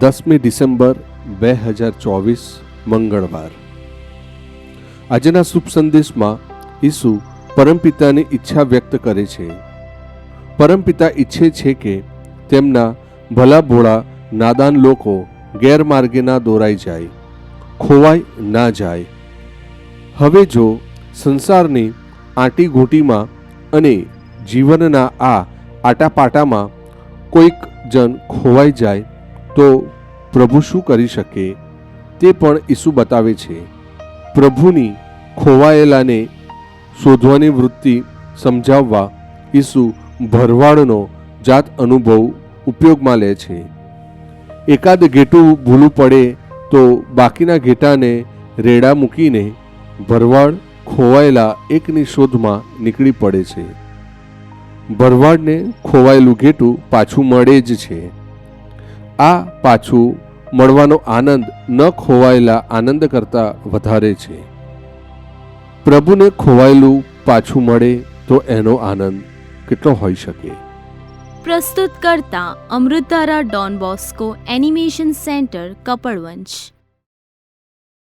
દસમી ડિસેમ્બર બે હજાર ચોવીસ મંગળવાર. આજના શુભ સંદેશમાં ઈસુ પરમપિતાની ઈચ્છા વ્યક્ત કરે છે. પરમપિતા ઈચ્છે છે કે તેમના ભલા ભોળા નાદાન લોકો ગેરમાર્ગે ના દોરાઈ જાય, ખોવાઈ ના જાય. હવે જો સંસારની આંટીઘૂંટીમાં અને જીવનના આ આટાપાટામાં કોઈક જન ખોવાઈ જાય તો પ્રભુ શું કરી શકે તે પણ ઈસુ બતાવે છે. પ્રભુની ખોવાયેલાને શોધવાની વૃત્તિ સમજાવવા ઈસુ ભરવાડનો જાત અનુભવ ઉપયોગમાં લે છે. એકાદ ઘેટું ભૂલું પડે તો બાકીના ઘેટાને રેડા મૂકીને ભરવાડ ખોવાયેલા એકની શોધમાં નીકળી પડે છે. ભરવાડને ખોવાયેલું ઘેટું પાછું મળે જ છે. આ પાછું મળવાનો આનંદ ન ખોવાયેલા આનંદ કરતાં વધારે છે. પ્રભુને ખોવાયેલું પાછું મળે તો એનો આનંદ કેટલો હોઈ શકે? પ્રસ્તુત કરતા અમૃતારા Don Bosco animation centre, Kapadvanj.